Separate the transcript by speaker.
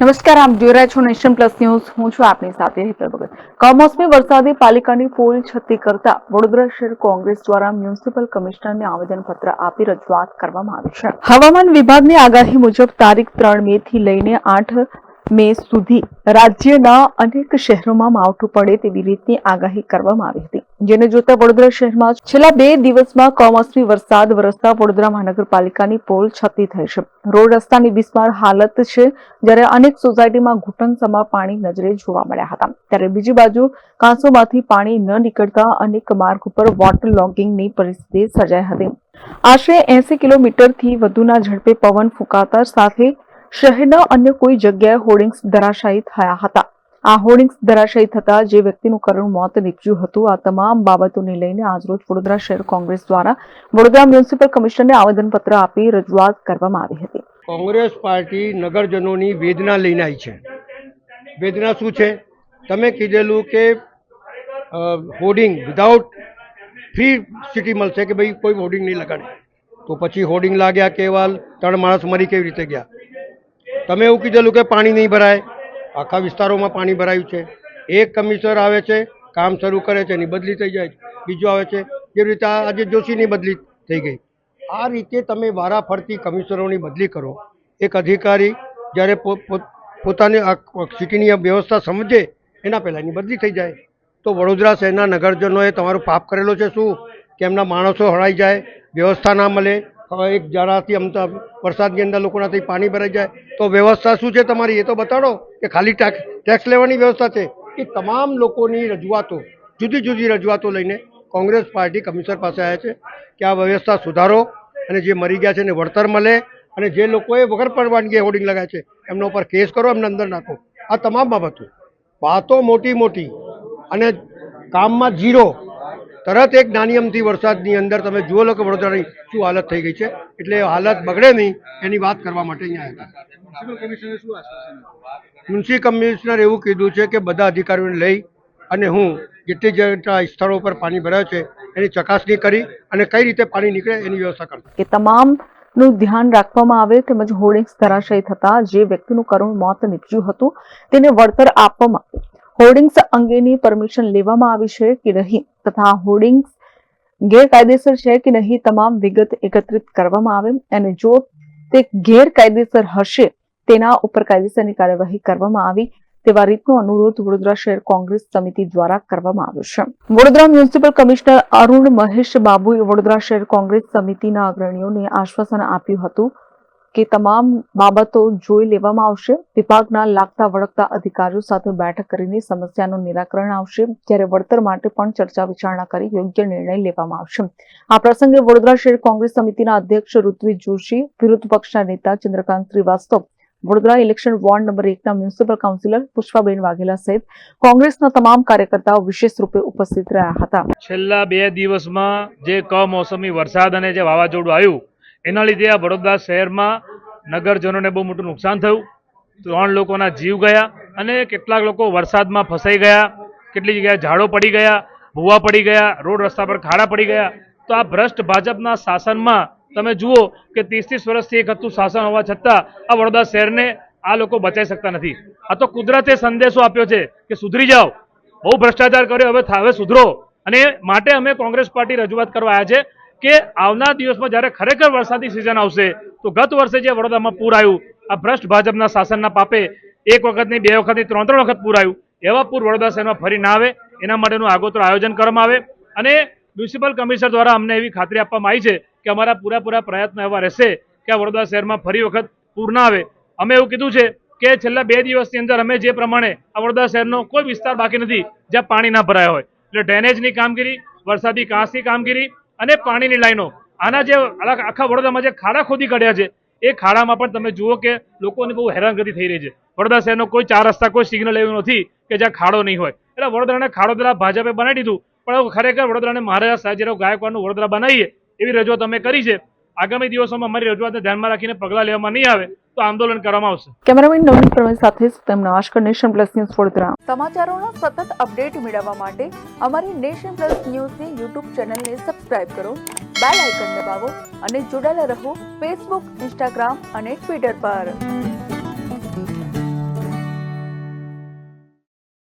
Speaker 1: નમસ્કાર, આપ જોઈ રહ્યા છો નેશન પ્લસ ન્યૂઝ. હું છું આપની સાથે હેતલ ભગત. કમોસમી વરસાદે પાલિકાની પોલ છતી કરતા વડોદરા શહેર કોંગ્રેસ દ્વારા મ્યુનિસિપલ કમિશનરને આવેદનપત્ર આપી રજૂઆત કરવામાં આવી છે. હવામાન વિભાગની આગાહી મુજબ તારીખ ત્રણ મે થી લઈને આઠ મે સુધી રાજ્યના અનેક શહેરોમાં માવઠું પડે તેવી રીતની આગાહી કરવામાં આવી હતી. જેને જોતા વડોદરા શહેરમાં છેલ્લા બે દિવસમાં કમોસમી વરસાદ વરસતા વડોદરા મહાનગરપાલિકાની પોલ છતી થઈ છે. રોડ રસ્તાની બિસ્માર હાલત છે જ્યારે અનેક સોસાયટીમાં ઘૂંટણસમા પાણી નજરે જોવા મળ્યા હતા. ત્યારે બીજી બાજુ કાંસોમાંથી પાણી ન નીકળતા અનેક માર્ગ ઉપર વોટર લોગિંગની પરિસ્થિતિ સર્જાઈ હતી. આશરે એસી કિલોમીટરથી વધુના ઝડપે પવન ફૂંકાતા સાથે શહેરના અન્ય કોઈ જગ્યાએ હોર્ડિંગ્સ ધરાશાયી થયા હતા. આ હોર્ડિંગ્સ ધરાશાયી થતા જે વ્યક્તિનું કરુણ મોત નીપજ્યું હતું, આ તમામ બાબતોને લઈને આજરોજ વડોદરા શહેર કોંગ્રેસ દ્વારા વડોદરા મ્યુનિસિપલ કમિશનરને આવેદનપત્ર આપી રજૂઆત કરવામાં આવી હતી.
Speaker 2: કોંગ્રેસ પાર્ટી નગરજનોની વેદના લઈને આવી છે. વેદના શું છે? તમે કીધેલું કે હોર્ડિંગ વિધાઉટ ફ્રી સિટી મળશે કે ભાઈ કોઈ હોર્ડિંગ નહીં લગાડે. તો પછી હોર્ડિંગ લાગ્યા કેવલ ત્રણ માણસ મરી કેવી રીતે ગયા? તમે એવું કીધેલું કે પાણી નહીં ભરાય. આખા વિસ્તારોમાં પાણી ભરાયું છે. એક કમિશનર આવે છે, કામ શરૂ કરે છે એની બદલી થઈ જાય છે. બીજો આવે છે જેવી રીતે આજે જોશીની બદલી થઈ ગઈ. આ રીતે તમે વારાફરતી કમિશનરોની બદલી કરો. એક અધિકારી જ્યારે પોતાની સિટીની વ્યવસ્થા સમજે, એના પહેલાં એની બદલી થઈ જાય. તો વડોદરા શહેરના નગરજનોએ તમારો પાપ કરેલો છે શું? કે એમના માણસો હળાઈ જાય, વ્યવસ્થા ના મળે એક જાડાથી અમતા વરસાદની અંદર લોકોનાથી પાણી ભરાઈ જાય, તો વ્યવસ્થા શું છે તમારી? એ તો બતાડો કે ખાલી ટેક્સ લેવાની વ્યવસ્થા છે? એ તમામ લોકોની રજૂઆતો, જુદી જુદી રજૂઆતો લઈને કોંગ્રેસ પાર્ટી કમિશનર પાસે આવ્યા છે કે આ વ્યવસ્થા સુધારો અને જે મરી ગયા છે એને વળતર મળે અને જે લોકોએ વગર પરવાનગી હોર્ડિંગ લગાવ્યા છે, એમના ઉપર કેસ કરો, એમને અંદર નાખો. આ તમામ બાબતો. વાતો મોટી મોટી અને કામમાં જીરો તરત એક નાની અમથી વરસાદની અંદર તમે જુઓ લો કે વડોદરાની શું હાલત થઈ ગઈ છે. એટલે હાલત બગડે નહીં એની વાત કરવા માટે અહીંયા આવ્યા મ્યુનિસિપલ કમિશનર એવું કીધું છે કે બધા અધિકારીઓને લઈ અને હું જેટલી જેટલા સ્થળો પર પાણી ભરાયું છે એની ચકાસણી કરી અને કઈ રીતે પાણી નીકળે એની વ્યવસ્થા કરશે
Speaker 1: કે તમામનું ધ્યાન રાખવામાં આવે તેમજ હોર્ડિંગ્સ ધરાશયી થતા જે વ્યક્તિનું કરુણ મોત નીપજ્યું હતું તેને વળતર આપવામાં આવે હોર્ડિંગ્સ અંગેની પરમિશન લેવામાં આવી છે કે નહીં તથા હોર્ડિંગ્સ ગેરકાયદેસર છે કે નહીં તમામ વિગત એકત્રિત કરવામાં આવે અને જો તે ગેરકાયદેસર હશે, તેના ઉપર કાયદેસરની કાર્યવાહી કરવામાં આવી તેવા રીતનો અનુરોધ વડોદરા શહેર કોંગ્રેસ સમિતિ દ્વારા કરવામાં આવ્યો છે. વડોદરા મ્યુનિસિપલ કમિશનર અરુણ મહેશ બાબુએ વડોદરા શહેર કોંગ્રેસ સમિતિના અગ્રણીઓને આશ્વાસન આપ્યું હતું કે તમામ બાબતો જોઈ લેવામાં આવશે. વિભાગના લાગતા વળગતા અધિકારીઓ સાથે બેઠક કરીને સમસ્યાનું નિરાકરણ આવશે. ત્યારે વળતર માટે પણ ચર્ચા વિચારણા કરી યોગ્ય નિર્ણય લેવામાં આવશે. આ પ્રસંગે વડોદરા શહેર કોંગ્રેસ સમિતિના અધ્યક્ષ ઋત્વિજ જોશી, વિરોધ પક્ષના નેતા Chandrakant Shrivastava, Vadodara election ward number એકના મ્યુનિસિપલ કાઉન્સિલર પુષ્પાબેન વાઘેલા સહિત કોંગ્રેસના તમામ કાર્યકર્તાઓ વિશેષ રૂપે ઉપસ્થિત રહ્યા હતા.
Speaker 3: છેલ્લા બે દિવસમાં જે કમોસમી વરસાદ અને જે વાવાઝોડું આવ્યું એના લીધે આ વડોદરા શહેરમાં નગરજનોને બહુ મોટું નુકસાન થયું. ત્રણ લોકોના જીવ ગયા અને કેટલાક લોકો વરસાદમાં ફસાઈ ગયા, કેટલી જગ્યાએ ઝાડો પડી ગયા, ભૂવા પડી ગયા, રોડ રસ્તા પર ખાડા પડી ગયા. તો આ ભ્રષ્ટ ભાજપના શાસનમાં તમે જુઓ કે ત્રીસ ત્રીસ વર્ષથી એક હતું શાસન હોવા છતાં આ વડોદરા શહેરને આ લોકો બચાવી શકતા નથી. આ તો કુદરતે સંદેશો આપ્યો છે કે સુધરી જાઓ. બહુ ભ્રષ્ટાચાર કર્યો, હવે હવે સુધરો. અને માટે અમે કોંગ્રેસ પાર્ટી રજૂઆત કરવા આવ્યા છે. કે આવનાર દિવસમાં જ્યારે ખરેખર વરસાદની સિઝન આવશે, તો ગત વર્ષે જે વડોદરામાં પૂર આવ્યું, આ ભ્રષ્ટ ભાજપના શાસનના પાપે એક વખત બે વખત નહીં ત્રણ ત્રણ વખત પૂર આવ્યું, એવા પૂર વડોદરા શહેરમાં ફરી ના આવે. એના માટેનું આગોતરું આયોજન કરવામાં આવે. અને મ્યુનિસિપલ કમિશનર દ્વારા અમને એવી ખાતરી આપવામાં આવી છે કે અમારા પૂરાપૂરા પ્રયત્ન એવા રહેશે કે આ વડોદરા શહેરમાં ફરી વખત પૂર ના આવે. અમે એવું કીધું છે કે છેલ્લા બે દિવસની અંદર અમે જે પ્રમાણે આ વડોદરા શહેરનો કોઈ વિસ્તાર બાકી નથી જ્યાં પાણી ના ભરાયા હોય. એટલે ડ્રેનેજની કામગીરી, વરસાદી કાંસની કામગીરી અને પાણીની લાઈનો. આના જે આખા વડોદરામાં જે ખાડા ખોદી કાઢ્યા છે, એ ખાડામાં પણ તમે જુઓ કે લોકોને બહુ હેરાનગતિ થઈ રહી છે. વડોદરા શહેરનો કોઈ ચાર રસ્તા, કોઈ સિગ્નલ એવું નથી કે જ્યાં ખાડો નહીં હોય. એટલે વડોદરાને ખાડોદરા ભાજપે બનાવી દીધું. પણ ખરેખર વડોદરાને મહારાજા સાહેબ ગાયકવાડનું વડોદરા બનાવીએ, એવી રજૂઆત અમે કરી છે. આગામી દિવસોમાં અમારી રજૂઆતને ધ્યાનમાં રાખીને પગલાં લેવામાં નહીં આવે તો આંદોલન કરવામાં આવશે.
Speaker 1: કેમેરામેન નવીન પ્રવીણ સાથે સુતમ નવાશકર નેશન પ્લસ ન્યૂઝ વડોદરા. સમાચારોના સતત અપડેટ મેળવવા માટે અમારી નેશન પ્લસ ન્યૂઝની યુટ્યુબ ચેનલને સબસ્ક્રાઇબ કરો બેલ આઇકન દબાવો અને જોડાયેલા રહો ફેસબુક ઇન્સ્ટાગ્રામ અને ટ્વિટર પર.